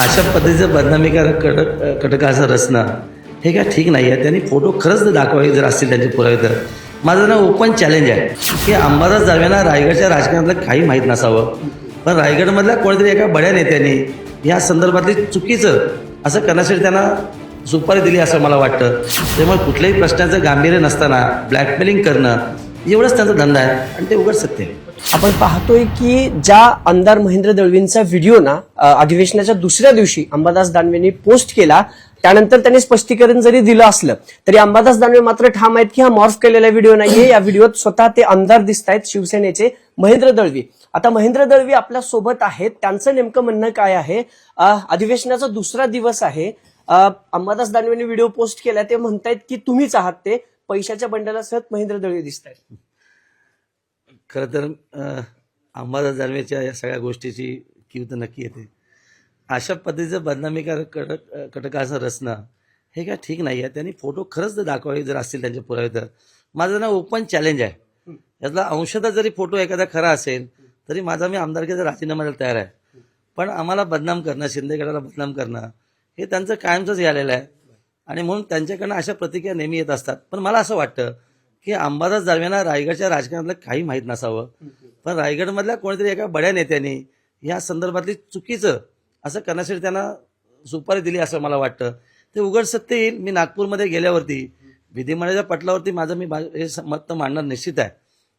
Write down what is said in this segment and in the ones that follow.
अशा पद्धतीचं बदनामीकारक करा कटक कटकाचं रचना हे काय ठीक नाही आहे. त्यांनी फोटो खरंच दाखवावे जर असतील त्यांचे पुरावे तर. माझं ना ओपन चॅलेंज आहे. की अंबादास दानवेंना रायगडच्या राजकारणातलं काही माहीत नसावं. पण रायगडमधल्या कोणीतरी एका बड्या नेत्यांनी या संदर्भातली चुकीचं असं करण्यासाठी त्यांना सुपारी दिली असं मला वाटतं. त्यामुळे कुठल्याही प्रश्नाचं गांभीर्य नसताना ब्लॅकमेलिंग करणं एवढंच त्यांचा धंदा आहे आणि ते उघड सत्य आहे. आपण पाहतोय की ज्या आमदार महेंद्र दळवींचा व्हिडिओ ना अधिवेशनाच्या दुसऱ्या दिवशी अंबादास दानवेंनी पोस्ट केला त्यानंतर त्यांनी स्पष्टीकरण जरी दिलं असलं तरी अंबादास दानवे मात्र ठाम आहेत की हा मॉर्फ केलेला व्हिडिओ नाहीये. या व्हिडिओत स्वतः ते आमदार दिसत आहेत शिवसेनेचे महेंद्र दळवी. आता महेंद्र दळवी आपल्यासोबत आहेत. त्यांचं नेमकं म्हणणं काय आहे? अधिवेशनाचा दुसरा दिवस आहे. अंबादास दानवेंनी व्हिडिओ पोस्ट केला ते म्हणतायत की तुम्हीच आहात ते. पैशाच्या बंडलासह महेंद्र दळवी दिसत आहेत. खरं तर अंबादास दानवेच्या या सगळ्या गोष्टीची कीव तर नक्की येते. अशा पद्धतीचं बदनामी कर कटक कटकाचं रचना हे काय ठीक नाही आहे त्यांनी फोटो खरंच जर दाखवावे जर असतील त्यांचे पुरावे तर. माझं ना ओपन चॅलेंज आहे. यातला अंशतः जरी फोटो एखादा खरा असेल तरी माझा मी आमदारकीचा राजीनामा द्यायला तयार आहे. पण आम्हाला बदनाम करणं शिंदे गटाला बदनाम करणं हे त्यांचं कायमचंच आलेलं आहे. आणि म्हणून त्यांच्याकडनं अशा प्रतिक्रिया नेहमी येत असतात. पण मला असं वाटतं की अंबादास दानवेंना रायगडच्या राजकारणातलं काही माहीत नसावं. पण रायगडमधल्या कोणीतरी एका बड्या नेत्यांनी या संदर्भातली चुकीचं असं करण्यासाठी त्यांना सुपारी दिली असं मला वाटतं. ते उघड सत्य येईल. मी नागपूरमध्ये गेल्यावरती विधिमंडळाच्या पटलावरती माझं मी हे मत मांडणार निश्चित आहे.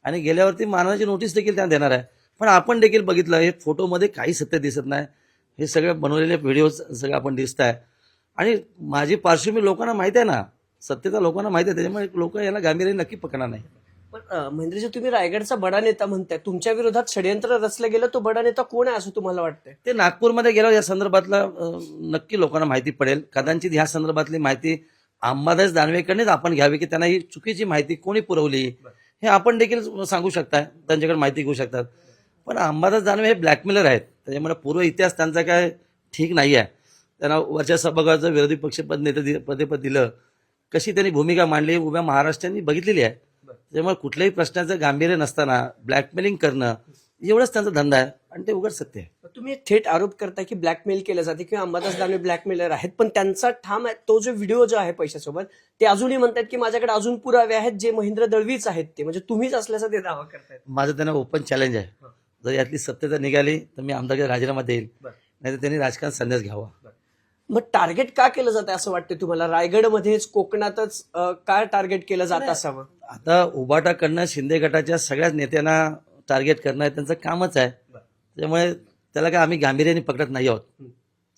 आणि गेल्यावरती मानवाची नोटीस देखील त्यांना देणार आहे. पण आपण देखील बघितलं हे फोटोमध्ये काही सत्य दिसत नाही. हे सगळे बनवलेले व्हिडिओज सगळं आपण दिसत आहे आणि माझी पार्श्वभूमी लोकांना माहिती आहे ना सत्यता लोकांना माहिती आहे त्याच्यामुळे लोक याला गांभीर्याने नक्की पकडणार नाही. पण महेंद्रजी तुम्ही रायगडचा बडा नेता म्हणताय. तुमच्या विरोधात षडयंत्र रचलं गेलं तो बडा नेता कोण आहे असं तुम्हाला वाटतंय? ते नागपूरमध्ये गेल्यावर या संदर्भातला नक्की लोकांना माहिती पडेल. कदाचित ह्या संदर्भातली माहिती अंबादास दानवेकडनेच आपण घ्यावी की त्यांना ही चुकीची माहिती कोणी पुरवली हे आपण देखील सांगू शकता त्यांच्याकडे माहिती घेऊ शकतात. पण अंबादास दानवे हे ब्लॅकमेलर आहेत त्याच्यामुळे पूर्व इतिहास त्यांचा काय ठीक नाही आहे त्यांना वरच्या सभागृहाचं विरोधी पक्षपद नेते दि- पदेपद दिलं. कशी त्यांनी भूमिका मांडली उभ्या महाराष्ट्रांनी बघितलेली आहे. त्यामुळे कुठल्याही प्रश्नाचं गांभीर्य नसताना ब्लॅकमेलिंग करणं एवढंच त्यांचा धंदा आहे आणि ते उघड सत्य आहे. तुम्ही थेट आरोप करताय की ब्लॅकमेल केलं जाते किंवा अंबादास दानवे ब्लॅकमेलर आहेत पण त्यांचा ठाम आहे तो जो व्हिडिओ जो आहे पैशासोबत ते अजूनही म्हणतात की माझ्याकडे अजून पुरावे आहेत जे महेंद्र दळवीच आहेत ते. म्हणजे तुम्हीच असल्याचा ते दावा करतायत. माझं त्यांना ओपन चॅलेंज आहे. जर यातली सत्यता निघाली तर मी आमदारकीचा राजीनामा देईल. नाही तर त्यांनी राजकारण संन्यास घ्यावा. मग टार्गेट का केलं जातं असं वाटतं तुम्हाला? रायगडमध्येच कोकणातच का टार्गेट केलं जात असावं? आता उबाटा करणं शिंदे गटाच्या सगळ्याच नेत्यांना टार्गेट करणं हे त्यांचं कामच आहे. त्यामुळे त्याला काय आम्ही गांभीर्याने पकडत नाही आहोत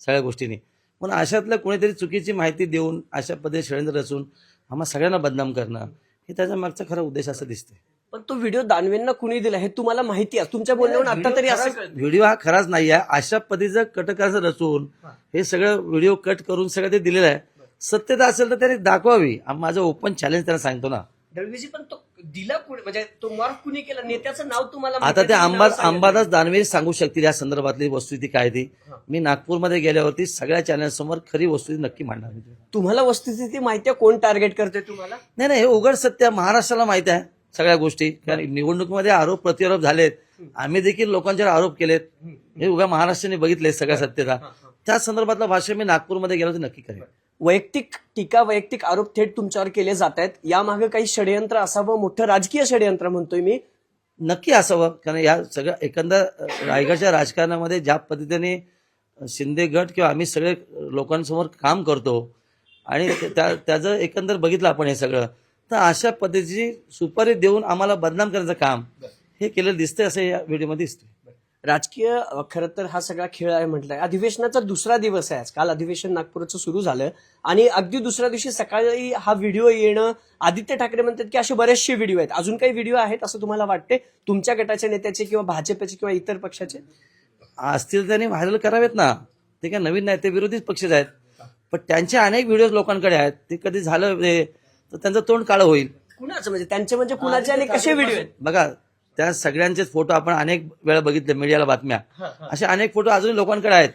सगळ्या गोष्टींनी. पण अशातलं कोणीतरी चुकीची माहिती देऊन अशा पद्धतीने षडयंत्र रचून आम्हा सगळ्यांना बदनाम करणं हे त्याच्या मागचा खरा उद्देश असं दिसते पण तो व्हिडिओ दानवेंना कुणी दिला हे तुम्हाला माहिती आहे. तुमच्या बोलण्यावरून आता तरी असं. व्हिडिओ हा खराच नाही आहे. अशा पद्धतीचं कटकाचं रचून हे सगळं व्हिडिओ कट करून सगळं ते दिलेलं आहे. सत्यता असेल तर त्यांनी दाखवावी. माझं ओपन चॅलेंज त्यांना सांगतो ना. दळवीजी पण तो दिला कुणी? म्हणजे तो मॉर्फ कुणी केला? नेत्याचं नाव तुम्हाला आता ते तुम्ही अंबा नाव सांगितलं. अंबादास दानवे सांगू शकतील या संदर्भातली वस्तुस्थिती काय ती. मी नागपूरमध्ये गेल्यावरती सगळ्या चॅनल समोर खरी वस्तुस्थिती नक्की मांडणार मी. तुम्हाला वस्तुस्थिती माहिती आहे? कोण टार्गेट करते तुम्हाला? नाही नाही हे उघड सत्य. महाराष्ट्राला माहिती आहे. सगळ्या गोष्टी. कारण निवडणुकीमध्ये आरोप प्रत्यारोप झालेत. आम्ही देखील लोकांच्यावर आरोप केलेत. हे उभ्या महाराष्ट्राने बघितले सगळ्या सत्यता त्या संदर्भातला भाषण मी नागपूरमध्ये गेलो तर नक्की करेन. वैयक्तिक टीका वैयक्तिक आरोप थेट तुमच्यावर केले जात आहेत. यामागे काही षडयंत्र असावं? मोठं राजकीय षडयंत्र म्हणतोय मी. नक्की असावं. कारण या सगळ्या एकंदर रायगडच्या राजकारणामध्ये ज्या पद्धतीने शिंदे गट किंवा आम्ही सगळे लोकांसमोर काम करतो आणि ते- त्या त्याचं एकंदर बघितलं आपण हे सगळं. तर अशा पद्धतीची सुपारी देऊन आम्हाला बदनाम करण्याचं काम हे केलेलं दिसतंय असं या व्हिडिओमध्ये दिसतंय. राजकीय अ, खरं तर हा सगळा खेळ आहे म्हटलंय. अधिवेशनाचा दुसरा दिवस आहे आज. काल अधिवेशन नागपूरचं सुरू झालं. आणि अगदी दुसऱ्या दिवशी सकाळी हा व्हिडिओ येणं आदित्य ठाकरे म्हणतात की असे बरेचसे व्हिडिओ आहेत. अजून काही व्हिडिओ आहेत असं तुम्हाला वाटते तुमच्या गटाच्या नेत्याचे किंवा भाजपचे किंवा इतर पक्षाचे? असतील त्यांनी व्हायरल करावेत ना. ते काय नवीन नाही ते विरोधीच पक्षच आहेत. पण त्यांचे अनेक व्हिडिओ लोकांकडे आहेत. ते कधी झालं तर त्यांचं तोंड काळं होईल. कुणाचं? म्हणजे त्यांचे म्हणजे कुणाचे आणि कसे व्हिडिओ आहेत? बघा त्या सगळ्यांचेच फोटो आपण अनेक वेळा बघितले मीडियाला बातम्या. असे अनेक फोटो अजूनही लोकांकडे आहेत.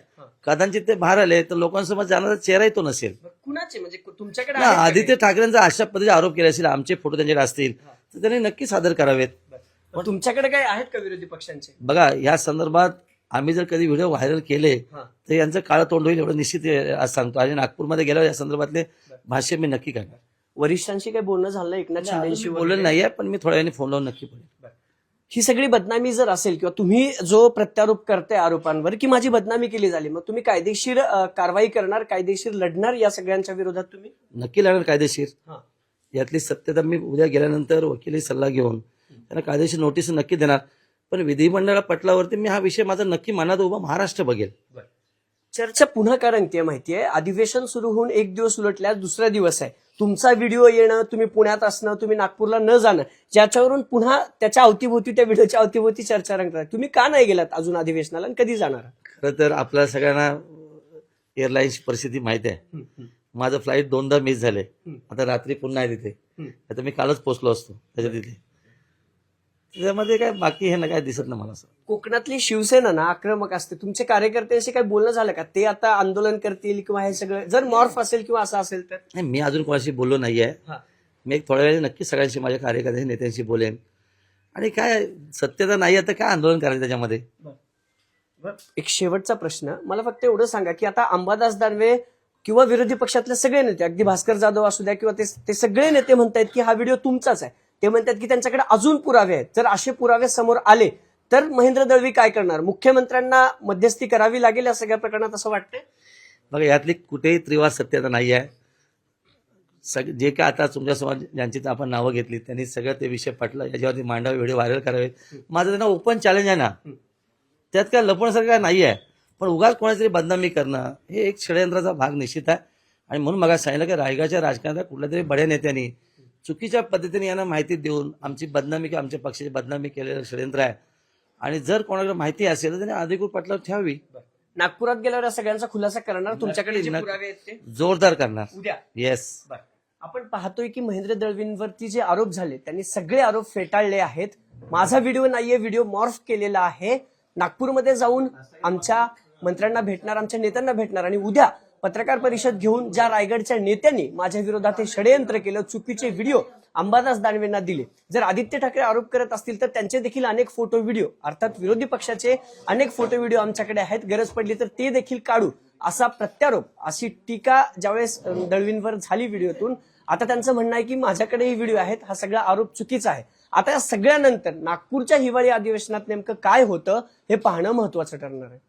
कदाचित ते बाहेर आले तर लोकांसमोर जाणारा चेहराही तो नसेल. कुणाचे? म्हणजे तुमच्याकडे आदित्य ठाकरेंचा अशा पद्धतीचे आरोप केले असेल आमचे फोटो त्यांच्याकडे असतील तर त्यांनी नक्की सादर करावेत? तुमच्याकडे काही आहेत का विरोधी पक्षांचे? बघा या संदर्भात आम्ही जर कधी व्हिडिओ व्हायरल केले हा. तर यांचं काळं तोंड होईल एवढं निश्चित आहे, आज सांगतो. आणि नागपूरमध्ये गेल्यावर या संदर्भातले भाष्य मी नक्की करणार. वरिष्ठांशी काही बोलणं झालं एकनाथ शिंदेशी बोललेलं नाहीये पण मी थोड्या वेळाने फोन लावून नक्की बोलेन. ही सगळी बदनामी जर असेल किंवा तुम्ही जो प्रत्यारोप करताय आरोपांवर की माझी बदनामी केली झाली मग तुम्ही कायदेशीर कारवाई करणार कायदेशीर लढणार या सगळ्यांच्या विरोधात तुम्ही? नक्की लागणार कायदेशीर. यातली सत्यता मी उद्या गेल्यानंतर वकिली सल्ला घेऊन त्यांना कायदेशीर नोटीस नक्की देणार. पण विधिमंडळ पटलावरती मी हा विषय माझा नक्की मनात उभा महाराष्ट्र बघेल. चर्चा पुन्हा का रंगतीये माहितीये. अधिवेशन सुरू होऊन एक दिवस उलटल्यास दुसरा दिवस आहे. तुमचा व्हिडिओ येणं तुम्ही पुण्यात असणं तुम्ही नागपूरला न जाणं ज्याच्यावरून पुन्हा त्याच्या अवतीभोवती त्या व्हिडिओच्या अवतीभोवती चर्चा रंगतात. तुम्ही का नाही गेलात अजून अधिवेशनाला आणि कधी जाणार? खरं तर आपल्या सगळ्यांना एअरलाईन्सची परिस्थिती माहिती आहे. माझं फ्लाईट दोनदा मिस झाले आता रात्री पुन्हा आहे तिथे आता मी कालच पोचलो असतो त्याच्या तिथे. त्याच्यामध्ये काय बाकी हे ना काय दिसत नाही मला असं. कोकणातली शिवसेना ना आक्रमक असते. तुमचे कार्यकर्त्यांशी काही बोलणं झालं का? ते आता आंदोलन करतील किंवा हे सगळं जर मॉर्फ असेल किंवा असं असेल तर? नाही मी अजून कोणाशी बोललो नाहीये. मी एक थोड्या वेळ नक्की सगळ्यांशी माझ्या कार्यकर्त्यांशी नेत्यांशी बोलेन. आणि काय सत्यता नाही आहे तर काय आंदोलन करायचं त्याच्यामध्ये? एक शेवटचा प्रश्न. मला फक्त एवढं सांगा की आता अंबादास दानवे किंवा विरोधी पक्षातले सगळे नेते अगदी भास्कर जाधव असू द्या किंवा ते ते सगळे नेते म्हणतायत की हा व्हिडिओ तुमचाच आहे. ते म्हणतात की त्यांच्याकडे अजून पुरावे आहेत. जर असे पुरावे समोर आले तर महेंद्र दळवी काय करणार? मुख्यमंत्र्यांना मध्यस्थी करावी लागेल या सगळ्या प्रकरणात असं वाटतंय? बघा यातली कुठेही त्रिवाद सत्यता नाही आहे सग जे काय आता तुमच्यासमोर ज्यांची आपण नावं घेतली त्यांनी सगळं ते विषय पटलं. याच्यावरती मांडावे व्हिडिओ व्हायरल करावे. माझं त्यांना ओपन चॅलेंज आहे ना. त्यात काय लपवण्यासारखं काय नाही आहे पण उगाच कोणाची तरी बदनामी करणं हे एक षडयंत्राचा भाग निश्चित आहे. आणि म्हणून मग सांगितलं की रायगडच्या राजकारणात कुठल्या तरी बड्या नेत्यांनी चुकीच्या पद्धतीने यांना माहिती देऊन आमची बदनामी किंवा आमच्या पक्षाची बदनामी केलेलं षडयंत्र आहे. आणि जर कोणाकडे माहिती असेल तर त्यांनी अधिकृत पटलावर ठेवावी. नागपुरात गेल्यावर या सगळ्यांचा खुलासा करणार तुमच्याकडे जे नक्की. पुरावे आहेत ते? जोरदार करणार. उद्या? येस आपण पाहतोय की महेंद्र दळवींवरती जे आरोप झाले त्यांनी सगळे आरोप फेटाळले आहेत. माझा व्हिडिओ नाहीये व्हिडिओ मॉर्फ केलेला आहे. नागपूरमध्ये जाऊन आमच्या मंत्र्यांना भेटणार आमच्या नेत्यांना भेटणार आणि उद्या पत्रकार परिषद घेऊन ज्या रायगडच्या नेत्यांनी माझ्या विरोधात हे षडयंत्र केलं चुकीचे व्हिडिओ अंबादास दानवेंना दिले. जर आदित्य ठाकरे आरोप करत असतील तर त्यांचे देखील अनेक फोटो व्हिडिओ अर्थात विरोधी पक्षाचे अनेक फोटो व्हिडिओ आमच्याकडे आहेत. गरज पडली तर ते देखील काढू असा प्रत्यारोप अशी टीका ज्यावेळेस दळवींवर झाली व्हिडिओतून आता त्यांचं म्हणणं आहे की माझ्याकडेही व्हिडिओ आहेत हा सगळा आरोप चुकीचा आहे. आता या सगळ्यानंतर नागपूरच्या हिवाळी अधिवेशनात नेमकं काय होतं हे पाहणं महत्वाचं ठरणार आहे.